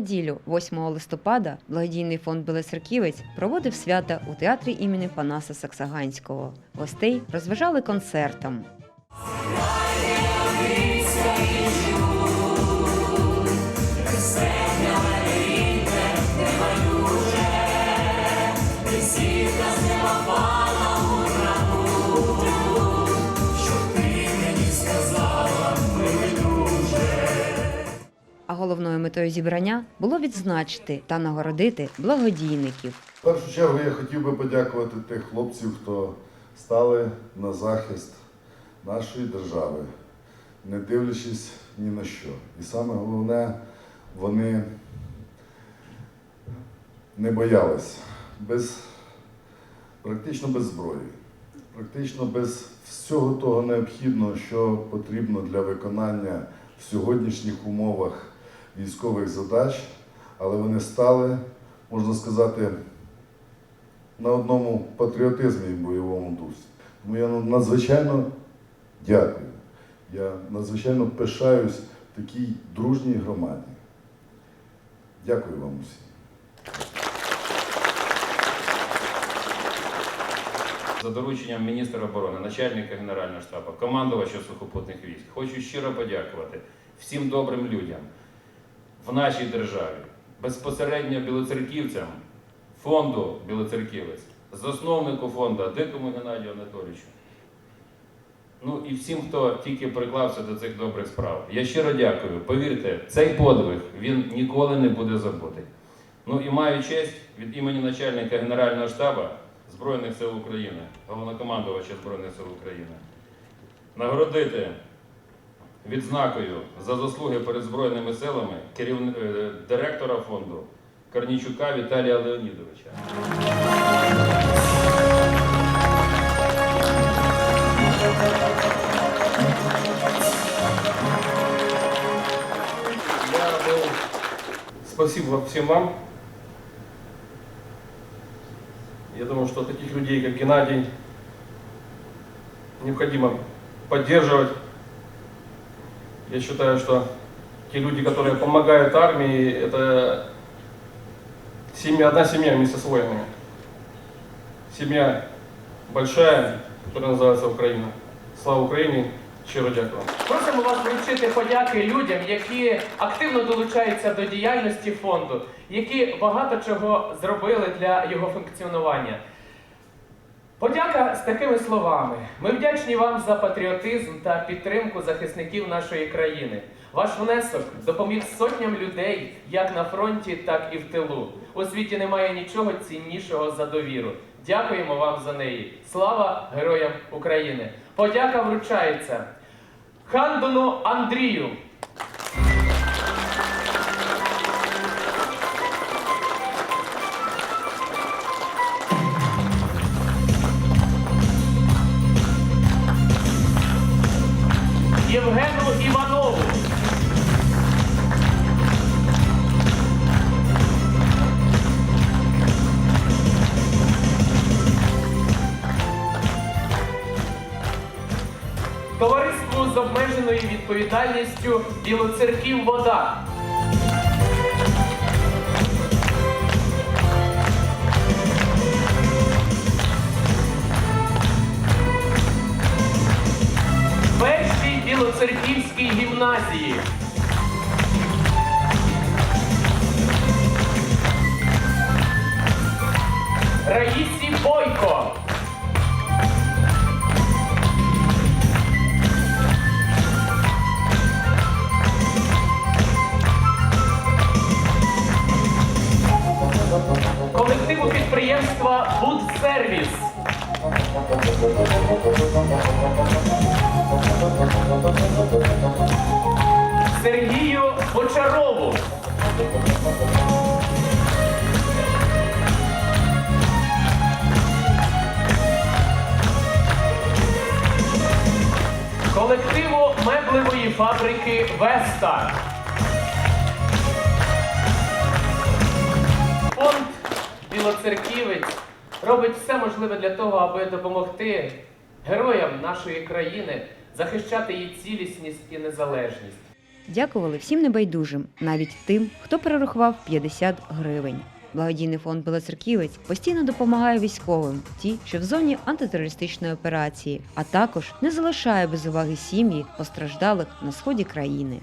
Неділю, 8 листопада, благодійний фонд Белесерківець проводив свята у театрі імені Панаса Саксаганського. Гостей розважали концертом. Головною метою зібрання було відзначити та нагородити благодійників. В першу чергу я хотів би подякувати тих хлопців, хто стали на захист нашої держави, не дивлячись ні на що. І саме головне, вони не боялись без, практично без зброї, практично без всього того необхідного, що потрібно для виконання в сьогоднішніх умовах військових задач, але вони стали, можна сказати, на одному патріотизмі і бойовому дусі. Тому я надзвичайно дякую. Я надзвичайно пишаюсь в такій дружній громаді. Дякую вам усім. За дорученням міністра оборони, начальника Генерального штабу, командувача сухопутних військ, хочу щиро подякувати всім добрим людям в нашій державі, безпосередньо білоцерківцям, фонду Білоцерківець, засновнику фонду Дикому Геннадію Анатолійовичу. Ну і всім, хто тільки приклався до цих добрих справ. Я щиро дякую. Повірте, цей подвиг він ніколи не буде забутий. Ну і маю честь від імені начальника Генерального штабу Збройних сил України, головнокомандувача Збройних сил України, нагородити відзнакою за заслуги перед Збройними силами керівни... е, директора фонду Корнічука Віталія Леонідовича. Я был... Спасибо всем вам. Я думаю, что таких людей, как Геннадий, необходимо поддерживать. Я считаю, что те люди, которые помогают армии, это семья, одна семья вместе с воинами. Семья большая, которая называется Украина. Слава Украине! Щиро дякую. Просимо вас вручити подяки людям, які активно долучаються до діяльності фонду, які багато чого зробили для його функціонування. Подяка з такими словами. Ми вдячні вам за патріотизм та підтримку захисників нашої країни. Ваш внесок допоміг сотням людей як на фронті, так і в тилу. У світі немає нічого ціннішого за довіру. Дякуємо вам за неї. Слава героям України! Подяка вручається Хандону Андрію. Євгену Іванову. Товариству з обмеженою відповідальністю Білоцерків Вода. Білоцерківській гімназії. Раїсі Бойко. колективу підприємства Будсервіс. Сергію Бочарову. Колективу меблевої фабрики Веста. Фонд Білоцерківець робить все можливе для того, аби допомогти героям нашої країни захищати її цілісність і незалежність. Дякували всім небайдужим, навіть тим, хто перерахував 50 гривень. Благодійний фонд Білоцерківець постійно допомагає військовим, ті, що в зоні антитерористичної операції, а також не залишає без уваги сім'ї постраждалих на сході країни.